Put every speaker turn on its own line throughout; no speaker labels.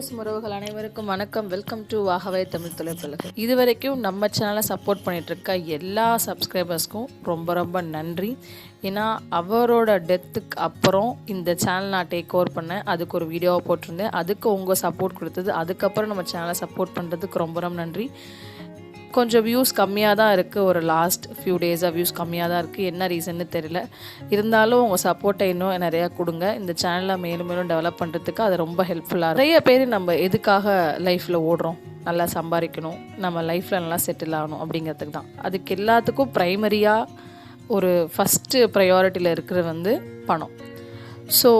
பேசும் உறவுகள் அனைவருக்கும் வணக்கம். வெல்கம் டு வாகவே தமிழ் தொலைப்பலகை இது வரைக்கும் நம்ம சேனலை சப்போர்ட் பண்ணிகிட்டு இருக்க எல்லா சப்ஸ்கிரைபர்ஸ்க்கும் ரொம்ப ரொம்ப நன்றி. ஏன்னா அவரோட டெத்துக்கு அப்புறம் இந்த சேனல் நான் டேக் ஓவர் பண்ணேன். அதுக்கு ஒரு வீடியோவை போட்டிருந்தேன். அதுக்கு உங்கள் சப்போர்ட் கொடுத்தது. அதுக்கப்புறம் நம்ம சேனலை சப்போர்ட் பண்ணுறதுக்கு ரொம்ப ரொம்ப நன்றி. கொஞ்சம் வியூஸ் கம்மியாக தான் இருக்குது ஒரு லாஸ்ட் ஃபியூ டேஸாக வியூஸ் கம்மியாக தான் இருக்குது என்ன ரீசன்னு தெரியல. இருந்தாலும் உங்கள் சப்போர்ட்டை இன்னும் நிறையா கொடுங்க. இந்த சேனலை மேலும் மேலும் டெவலப் பண்ணுறதுக்கு அது ரொம்ப ஹெல்ப்ஃபுல்லாக நிறைய பேர் நம்ம எதுக்காக லைஃப்பில் ஓடுறோம்? நல்லா சம்பாதிக்கணும். நம்ம லைஃப்பில் நல்லா செட்டில் ஆகணும் அப்படிங்கிறதுக்கு தான். அதுக்கு எல்லாத்துக்கும் ப்ரைமரியாக ஒரு ஃபஸ்ட்டு ப்ரையாரிட்டியில் இருக்கிறது வந்து பணம். ஸோ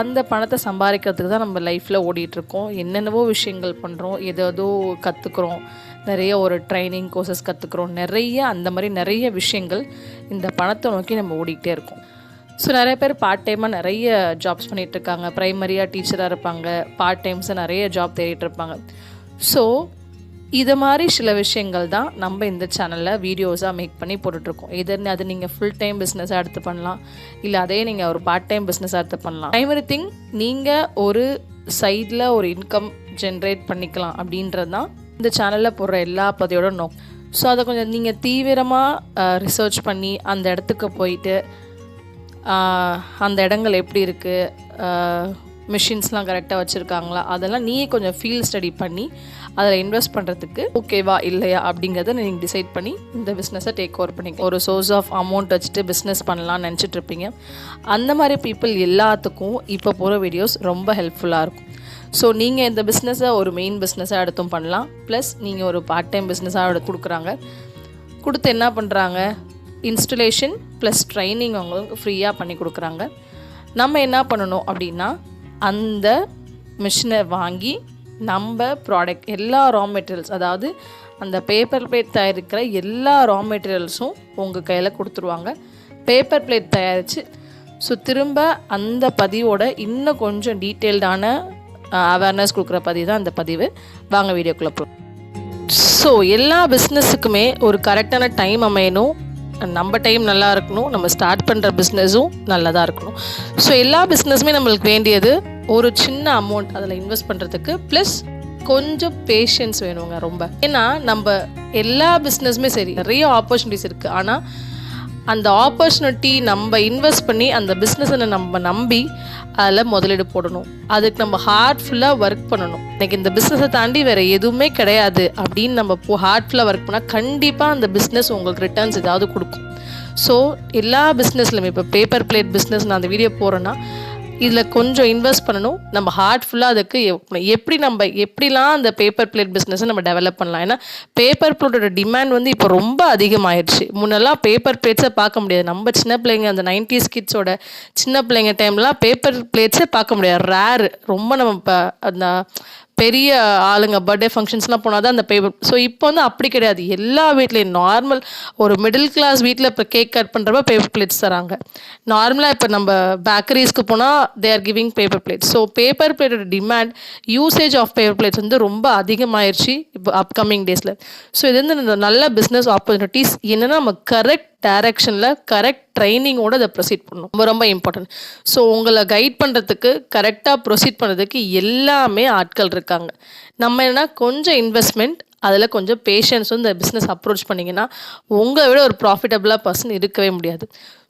அந்த பணத்தை சம்பாதிக்கிறதுக்கு தான் நம்ம லைஃப்பில் ஓடிட்டுருக்கோம். என்னென்னவோ விஷயங்கள் பண்ணுறோம் ஏதேதோ கற்றுக்குறோம் நிறைய ஒரு ட்ரைனிங் கோர்சஸ் கற்றுக்குறோம் நிறைய அந்த மாதிரி நிறைய விஷயங்கள் இந்த பணத்தை நோக்கி நம்ம ஓடிக்கிட்டே இருக்கோம். ஸோ நிறைய பேர் பார்ட் டைமாக நிறைய ஜாப்ஸ் பண்ணிகிட்ருக்காங்க ப்ரைமரியாக டீச்சராக இருப்பாங்க. பார்ட் டைம்ஸாக நிறைய ஜாப் தேடிட்டு இருப்பாங்க ஸோ இது மாதிரி சில விஷயங்கள் தான் நம்ம இந்த சேனலில் வீடியோஸாக மேக் பண்ணி போட்டுட்ருக்கோம். இது அது நீங்கள் ஃபுல் டைம் பிஸ்னஸாக எடுத்து பண்ணலாம். இல்லை அதே நீங்கள் ஒரு பார்ட் டைம் பிஸ்னஸாக எடுத்து பண்ணலாம். ப்ரைமரி திங் நீங்கள் ஒரு சைடில் ஒரு இன்கம் ஜென்ரேட் பண்ணிக்கலாம் அப்படின்றது தான் இந்த சேனலில் போடுற எல்லா பதியோட நோக்கம். ஸோ அதை கொஞ்சம் நீங்கள் தீவிரமாக ரிசர்ச் பண்ணி அந்த இடத்துக்கு போயிட்டு அந்த இடங்கள் எப்படி இருக்குது மிஷின்ஸ்லாம் கரெக்டாக வச்சுருக்காங்களா அதெல்லாம் நீயே கொஞ்சம் ஃபீல் ஸ்டடி பண்ணி அதில் இன்வெஸ்ட் பண்ணுறதுக்கு ஓகேவா இல்லையா அப்படிங்கிறத நீங்கள் டிசைட் பண்ணி இந்த பிஸ்னஸை டேக் ஓவர் பண்ணிக்க ஒரு சோர்ஸ் ஆஃப் அமௌண்ட் வச்சுட்டு பிஸ்னஸ் பண்ணலாம்னு நினச்சிட்டு இருப்பீங்க. அந்த மாதிரி பீப்புள் எல்லாத்துக்கும் இப்போ போகிற வீடியோஸ் ரொம்ப ஹெல்ப்ஃபுல்லாக இருக்கும். ஸோ நீங்கள் இந்த பிஸ்னஸை ஒரு மெயின் பிஸ்னஸாக எடுத்தும் பண்ணலாம். ப்ளஸ் நீங்கள் ஒரு பார்ட் டைம் பிஸ்னஸாக எடுத்து கொடுக்குறாங்க. கொடுத்து என்ன பண்ணுறாங்க இன்ஸ்டலேஷன் ப்ளஸ் ட்ரைனிங் அவங்களுக்கு ஃப்ரீயாக பண்ணி கொடுக்குறாங்க. நம்ம என்ன பண்ணணும் அப்படின்னா அந்த மிஷினை வாங்கி நம்ம ப்ராடக்ட் எல்லா ரா மெட்டீரியல்ஸ் அதாவது அந்த பேப்பர் பிளேட் தயாரிக்கிற எல்லா ரா மெட்டீரியல்ஸும் உங்கள் கையில் கொடுத்துருவாங்க. பேப்பர் பிளேட் தயாரித்து ஸோ திரும்ப அந்த பதிவோட இன்னும் கொஞ்சம் டீட்டெயில்டான அவேர்னஸ் கொடுக்குற பதிவு தான் அந்த பதிவு. வாங்க வீடியோக்குள்ளே போ ஸோ எல்லா பிஸ்னஸுக்குமே ஒரு கரெக்டான டைம் அமையணும். நம்ம டைம் நல்லா இருக்கணும். நம்ம ஸ்டார்ட் பண்ணுற பிஸ்னஸும் நல்லதாக இருக்கணும். ஸோ எல்லா பிஸ்னஸுமே நம்மளுக்கு வேண்டியது ஒரு சின்ன அமௌண்ட் அதில் இன்வெஸ்ட் பண்ணுறதுக்கு ப்ளஸ் கொஞ்சம் பேஷன்ஸ் வேணுங்க ரொம்ப. ஏன்னா நம்ம எல்லா பிஸ்னஸுமே சரி நிறைய ஆப்பர்ச்சுனிட்டிஸ் இருக்குது ஆனால் அந்த ஆப்பர்ச்சுனிட்டி நம்ம இன்வெஸ்ட் பண்ணி அந்த பிஸ்னஸை நம்ம நம்பி அதில் முதலீடு போடணும். அதுக்கு நம்ம ஹார்ட்ஃபுல்லாக ஒர்க் பண்ணணும். எனக்கு இந்த பிஸ்னஸை தாண்டி வேறு எதுவுமே கிடையாது அப்படின்னு நம்ம போ ஹார்ட்ஃபுல்லாக ஒர்க் பண்ணால் கண்டிப்பாக அந்த பிஸ்னஸ் உங்களுக்கு ரிட்டர்ன்ஸ் ஏதாவது கொடுக்கும். ஸோ எல்லா பிஸ்னஸ்லையுமே இப்போ பேப்பர் பிளேட் பிஸ்னஸ் நான் அந்த வீடியோ போகிறேன்னா இதில் கொஞ்சம் இன்வெஸ்ட் பண்ணணும். நம்ம ஹார்ட்ஃபுல்லாக அதுக்கு எப்~ எப்படி நம்ம எப்படிலாம் அந்த பேப்பர் பிளேட் பிஸ்னஸை நம்ம டெவலப் பண்ணலாம். ஏன்னா பேப்பர் பிளேட்டோட டிமாண்ட் வந்து இப்போ ரொம்ப அதிகமாயிடுச்சு முன்னெல்லாம் பேப்பர் பிளேட்ஸை பார்க்க முடியாது. நம்ம சின்ன பிள்ளைங்க அந்த நைன்டிஸ் கிட்ஸோட சின்ன பிள்ளைங்க டைம்லாம் பேப்பர் பிளேட்ஸே பார்க்க முடியாது. ரேர் ரொம்ப நம்ம இப்போ அந்த பெரிய ஆளுங்க பர்த்டே ஃபங்க்ஷன்ஸ்லாம் போனால் தான் அந்த பேப்பர் ஸோ இப்போ வந்து அப்படி கிடையாது. எல்லா வீட்லேயும் நார்மல் ஒரு மிடில் கிளாஸ் வீட்டில் இப்போ கேக் கட் பண்ணுறப்ப பேப்பர் பிளேட்ஸ் தராங்க. நார்மலாக இப்போ நம்ம பேக்கரிஸ்க்கு போனால் they are giving paper plates so paper பிளேட்டோட demand usage of paper plates வந்து ரொம்ப அதிகமாகிடுச்சு இப்போ அப்கமிங் டேஸில் ஸோ இது வந்து நல்ல பிஸ்னஸ் ஆப்பர்ச்சுனிட்டிஸ் என்னென்னா நம்ம கரெக்ட் டேரக்ஷனில் கரெக்ட் ட்ரைனிங்கோடு அதை ப்ரொசீட் பண்ணணும். ரொம்ப ரொம்ப இம்பார்ட்டன்ட் ஸோ உங்களை கைட் பண்ணுறதுக்கு கரெக்டாக ப்ரொசீட் பண்ணுறதுக்கு எல்லாமே ஆட்கள் இருக்காங்க. நம்ம என்னன்னா கொஞ்சம் இன்வெஸ்ட்மெண்ட் அதில் கொஞ்சம் பேஷன்ஸ் வந்து இந்த பிஸ்னஸ் அப்ரோச் பண்ணிங்கன்னா உங்களை விட ஒரு ப்ராஃபிட்டபுளாக பர்சன் இருக்கவே முடியாது.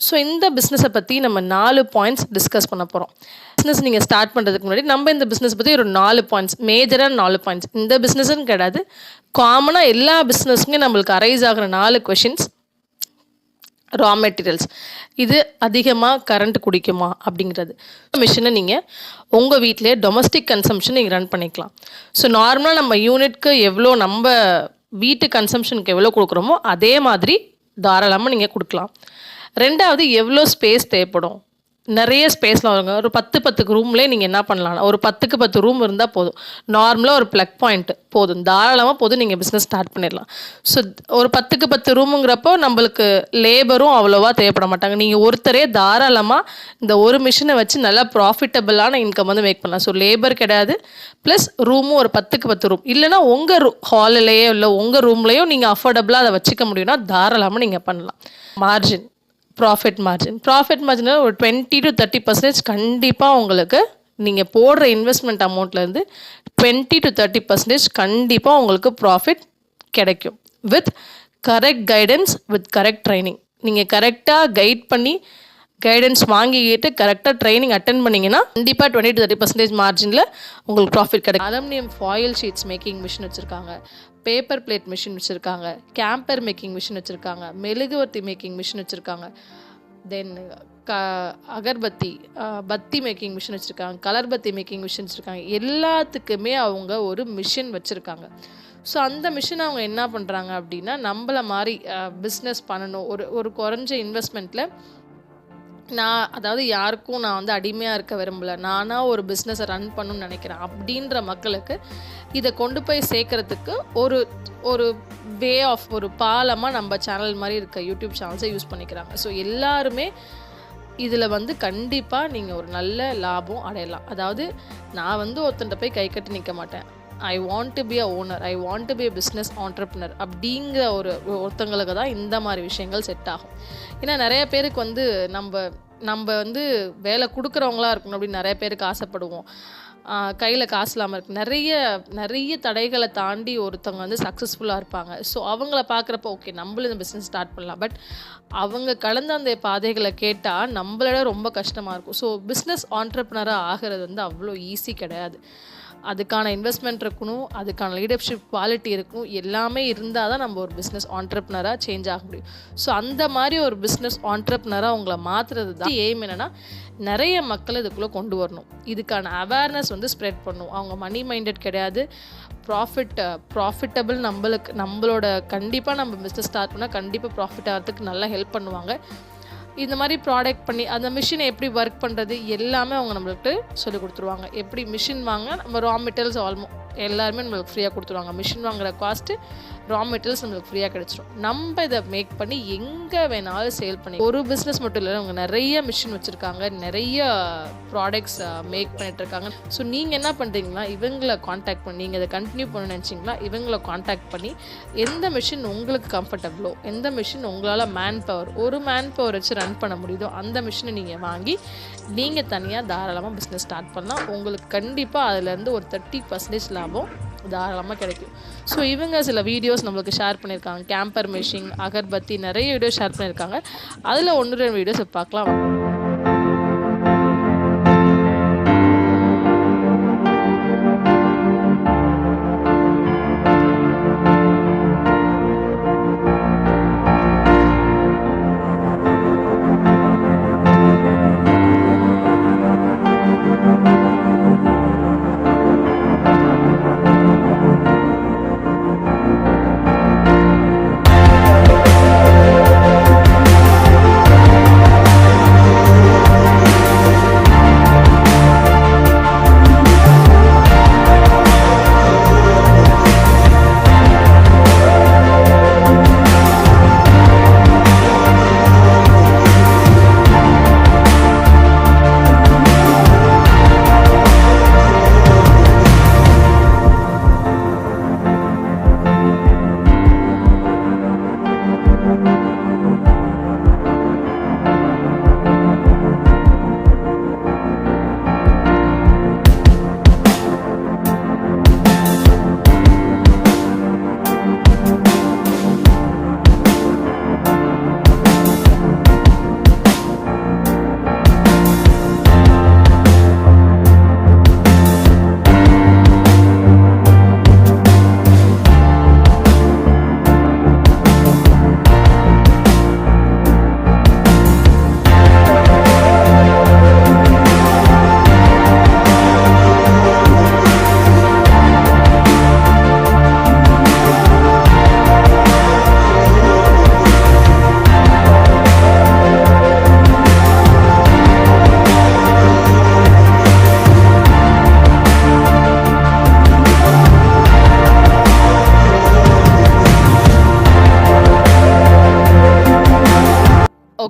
ஸோ இந்த பிஸ்னஸை பற்றி நம்ம நாலு பாயிண்ட்ஸ் டிஸ்கஸ் பண்ண போகிறோம் பிஸ்னஸ் நீங்கள் ஸ்டார்ட் பண்ணுறதுக்கு முன்னாடி நம்ம இந்த பிஸ்னஸ் பற்றி ஒரு நாலு பாயிண்ட்ஸ் மேஜரான நாலு பாயிண்ட்ஸ் இந்த பிஸ்னஸ்ன்னு கிடையாது காமனாக எல்லா பிஸ்னஸுமே நம்மளுக்கு அரைஸ் ஆகிற நாலு கொஷின்ஸ் ரா மெட்டீரியல்ஸ் இது அதிகமாக கரண்ட் குடிக்குமா அப்படிங்கிறது. மிஷினை நீங்கள் உங்கள் வீட்டிலே டொமஸ்டிக் கன்சம்ஷன் நீங்கள் ரன் பண்ணிக்கலாம். ஸோ நார்மலாக நம்ம யூனிட்க்கு எவ்வளோ நம்ம வீட்டு கன்சம்ஷனுக்கு எவ்வளோ கொடுக்குறோமோ அதே மாதிரி தாராளமாக நீங்கள் கொடுக்கலாம். ரெண்டாவது எவ்வளோ ஸ்பேஸ் தேவைப்படும்? நிறைய ஸ்பேஸ்லாம் வருங்க. ஒரு பத்து பத்துக்கு ரூம்லேயே நீங்கள் என்ன பண்ணலாம்? ஒரு பத்துக்கு பத்து ரூம் இருந்தால் போதும். நார்மலாக ஒரு ப்ளக் பாயிண்ட் போதும். தாராளமாக போதும் நீங்கள் பிஸ்னஸ் ஸ்டார்ட் பண்ணிடலாம். ஸோ ஒரு பத்துக்கு பத்து ரூமுங்கிறப்போ நம்மளுக்கு லேபரும் அவ்வளோவா தேவைப்பட மாட்டாங்க. நீங்கள் ஒருத்தரே தாராளமாக இந்த ஒரு மிஷினை வச்சு நல்லா ப்ராஃபிட்டபிளான இன்கம் வந்து மேக் பண்ணலாம். ஸோ லேபர் கிடையாது. ப்ளஸ் ரூமும் ஒரு பத்துக்கு பத்து ரூம் இல்லைனா உங்கள் ரூ ஹாலிலேயோ இல்லை உங்கள் ரூம்லேயோ நீங்கள் அஃபோர்டபுளாக அதை வச்சுக்க முடியும்னா தாராளமாக நீங்கள் பண்ணலாம். மார்ஜின் ப்ராஃபிட் மார்ஜின் ப்ராஃபிட் மார்ஜினில் ஒரு டுவெண்ட்டி டு தேர்ட்டி பர்சன்டேஜ் கண்டிப்பாக உங்களுக்கு நீங்கள் போடுற இன்வெஸ்ட்மெண்ட் அமௌண்ட்லேருந்து டுவெண்ட்டி டு தேர்ட்டி பர்சன்டேஜ் கண்டிப்பாக உங்களுக்கு ப்ராஃபிட் கிடைக்கும். With correct guidance with correct training நீங்கள் கரெக்டாக கைட் பண்ணி கைடன்ஸ் வாங்கிக்கிட்டு கரெக்டாக ட்ரைனிங் அட்டன் பண்ணிங்கன்னா கண்டிப்பாக டுவெண்ட்டி டு தேர்ட்டி பர்சன்டேஜ் மார்ஜினில் உங்களுக்கு ப்ராஃபிட் கிடைக்கும். Aluminium foil sheets making machine வச்சுருக்காங்க. பேப்பர் பிளேட் மிஷின் வச்சுருக்காங்க கேம்பர் மேக்கிங் மிஷின் வச்சுருக்காங்க மெழுகுவர்த்தி மேக்கிங் மிஷின் வச்சுருக்காங்க. தென் க அகர்பத்தி பத்தி மேக்கிங் மிஷின் வச்சுருக்காங்க கலர் பத்தி மேக்கிங் மிஷின் வச்சுருக்காங்க. எல்லாத்துக்குமே அவங்க ஒரு மிஷின் வச்சுருக்காங்க. ஸோ அந்த மிஷின் அவங்க என்ன பண்ணுறாங்க அப்படின்னா நம்மள மாதிரி பிஸ்னஸ் பண்ணணும். ஒரு ஒரு குறைஞ்ச இன்வெஸ்ட்மெண்ட்டில் நான் அதாவது யாருக்கும் நான் வந்து அடிமையாக இருக்க விரும்பல. நானாக ஒரு பிஸ்னஸை ரன் பண்ணணும்னு நினைக்கிறேன். அப்படின்ற மக்களுக்கு இதை கொண்டு போய் சேர்க்கறதுக்கு ஒரு ஒரு வே ஆஃப் ஒரு பாலமாக நம்ம சேனல் மாதிரி இருக்க யூடியூப் சேனல்ஸை யூஸ் பண்ணிக்கிறாங்க. ஸோ எல்லாருமே இதில் வந்து கண்டிப்பாக நீங்கள் ஒரு நல்ல லாபம் அடையலாம். அதாவது நான் வந்து ஒருத்தன்ட்ட போய் கை கட்டி நிற்க மாட்டேன். I want to be a owner I want to be a business entrepreneur அப்படிங்கிற ஒரு ஒருத்தங்களுக்கு தான் இந்த மாதிரி விஷயங்கள் செட் ஆகும். ஏன்னா நிறைய பேருக்கு வந்து நம்ம நம்ம வந்து வேலை கொடுக்குறவங்களா இருக்கணும் அப்படின்னு நிறைய பேருக்கு ஆசைப்படுவோம். கையில் காசு இல்லாமல் இருக்கு. நிறைய நிறைய தடைகளை தாண்டி ஒருத்தவங்க வந்து சக்ஸஸ்ஃபுல்லாக இருப்பாங்க. ஸோ அவங்கள பார்க்குறப்ப ஓகே நம்மளும் இந்த பிஸ்னஸ் ஸ்டார்ட் பண்ணலாம். பட் அவங்க கலந்த அந்த பாதைகளை கேட்டால் நம்மளோட ரொம்ப கஷ்டமாக இருக்கும். ஸோ பிஸ்னஸ் ஆண்டர்ப்னராக ஆகிறது வந்து அவ்வளோ ஈஸி கிடையாது. அதுக்கான இன்வெஸ்ட்மெண்ட் இருக்கணும் அதுக்கான லீடர்ஷிப் குவாலிட்டி இருக்கணும் எல்லாமே இருந்தால் தான் நம்ம ஒரு பிஸ்னஸ் ஆண்டர்ப்னராக சேஞ்ச் ஆக முடியும். ஸோ அந்த மாதிரி ஒரு பிஸ்னஸ் ஆண்டர்ப்னராக உங்களை மாற்றுறது தான் எய்ம் என்னென்னா நிறைய மக்கள் இதுக்குள்ளே கொண்டு வரணும். இதுக்கான அவேர்னஸ் வந்து ஸ்ப்ரெட் பண்ணும் அவங்க மணி மைண்டட் கிடையாது. ப்ராஃபிட் ப்ராஃபிட்டபிள் நம்மளுக்கு நம்மளோட கண்டிப்பாக நம்ம பிஸ்னஸ் ஸ்டார்ட் பண்ணால் கண்டிப்பாக ப்ராஃபிட் ஆகிறதுக்கு நல்லா ஹெல்ப் பண்ணுவாங்க. இந்த மாதிரி ப்ராடக்ட் பண்ணி அந்த மிஷினை எப்படி ஒர்க் பண்ணுறது எல்லாமே அவங்க நம்மளுக்கு சொல்லி கொடுத்துருவாங்க. எப்படி மிஷின் வாங்க நம்ம ரா மெட்டீரியல்ஸ் ஆல்மோ. எல்லாருமே நம்மளுக்கு ஃப்ரீயாக கொடுத்துருவாங்க. மிஷின் வாங்குற காஸ்ட்டு ரா மெட்டீரியல்ஸ் நம்மளுக்கு ஃப்ரீயாக கிடச்சிரும். நம்ம இதை மேக் பண்ணி எங்கே வேணாலும் சேல் பண்ணி ஒரு பிஸ்னஸ் மட்டும் இல்லை அவங்க நிறைய மிஷின் வச்சுருக்காங்க. நிறைய ப்ராடக்ட்ஸ் மேக் பண்ணிகிட்ருக்காங்க ஸோ நீங்கள் என்ன பண்ணுறீங்கன்னா இவங்களை காண்டாக்ட் பண்ணி நீங்கள் இதை கண்டினியூ பண்ண நினச்சிங்கன்னா இவங்களை காண்டாக்ட் பண்ணி எந்த மிஷின் உங்களுக்கு கம்ஃபர்டபுளோ எந்த மிஷின் உங்களால் மேன் பவர் ஒரு மேன் பவர் வச்சு ரன் பண்ண முடியுதோ அந்த மிஷினை நீங்கள் வாங்கி நீங்கள் தனியாக தாராளமாக பிஸ்னஸ் ஸ்டார்ட் பண்ணலாம். உங்களுக்கு கண்டிப்பாக அதுலேருந்து ஒரு தேர்ட்டி பர்சன்டேஜ் லாபம் தாராளமாக கிடைக்கும். ஸோ இவங்க சில வீடியோஸ் நம்மளுக்கு ஷேர் பண்ணியிருக்காங்க. கேம்பர் மிஷின் அகர்பத்தி நிறைய வீடியோஸ் ஷேர் பண்ணியிருக்காங்க. அதில் ஒன்று ரெண்டு வீடியோஸ் பார்க்கலாம்.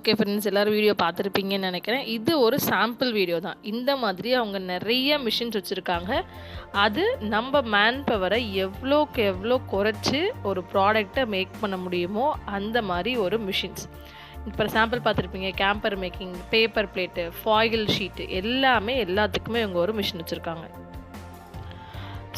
ஓகே ஃப்ரெண்ட்ஸ் எல்லோரும் வீடியோ பார்த்துருப்பீங்கன்னு நினைக்கிறேன். இது ஒரு சாம்பிள் வீடியோ தான். இந்த மாதிரி அவங்க நிறைய மிஷின்ஸ் வச்சுருக்காங்க. அது நம்ம மேன் பவரை எவ்வளோக்கு எவ்வளோ குறைச்சி ஒரு ப்ராடக்டை மேக் பண்ண முடியுமோ அந்த மாதிரி ஒரு மிஷின்ஸ் இப்போ சாம்பிள் பார்த்துருப்பீங்க camphor making paper plate foil sheet எல்லாமே எல்லாத்துக்குமே இவங்க ஒரு மிஷின் வச்சுருக்காங்க.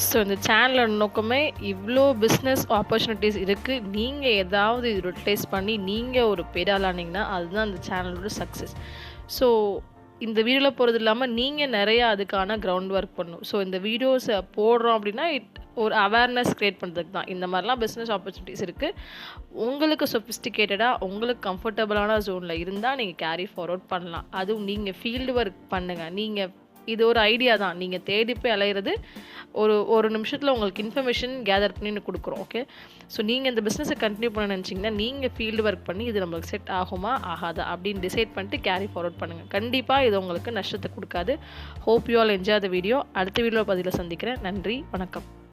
ஸோ இந்த சேனலோட நோக்கமே இவ்வளோ பிஸ்னஸ் ஆப்பர்ச்சுனிட்டிஸ் இருக்குது நீங்கள் ஏதாவது இது யூட்டிலைஸ் பண்ணி நீங்கள் ஒரு பெரியாளானீங்கன்னா அதுதான் அந்த சேனலோட சக்ஸஸ் ஸோ இந்த வீடியோவில் போகிறது இல்லாமல் நீங்கள் நிறையா அதுக்கான கிரவுண்ட் ஒர்க் பண்ணும். ஸோ இந்த வீடியோஸை போடுறோம் அப்படின்னா இட் ஒரு அவேர்னஸ் க்ரியேட் பண்ணுறதுக்கு தான். இந்த மாதிரிலாம் பிஸ்னஸ் ஆப்பர்ச்சுனிட்டிஸ் இருக்குது உங்களுக்கு சொஃபிஸ்டிகேட்டடாக உங்களுக்கு கம்ஃபர்டபுளான ஜோனில் இருந்தால் நீங்கள் கேரி ஃபார்வர்ட் பண்ணலாம். அதுவும் நீங்கள் ஃபீல்டு ஒர்க் பண்ணுங்கள் நீங்கள் இது ஒரு ஐடியா தான். நீங்கள் தேடி போய் அலையிறது ஒரு ஒரு நிமிஷத்தில் உங்களுக்கு இன்ஃபர்மேஷன் கேதர் பண்ணி கொடுக்குறோம் ஓகே ஸோ நீங்கள் இந்த பிஸ்னஸை கண்டினியூ பண்ண நினச்சிங்கன்னா நீங்கள் ஃபீல்டு ஒர்க் பண்ணி இது நம்மளுக்கு செட் ஆகுமா ஆகாதா அப்படின்னு டிசைட் பண்ணிட்டு கேரி ஃபார்வர்ட் பண்ணுங்கள் கண்டிப்பாக இது உங்களுக்கு நஷ்டத்தை கொடுக்காது. Hope you all enjoy the video அடுத்த வீடியோ பதிவில் சந்திக்கிறேன். நன்றி வணக்கம்.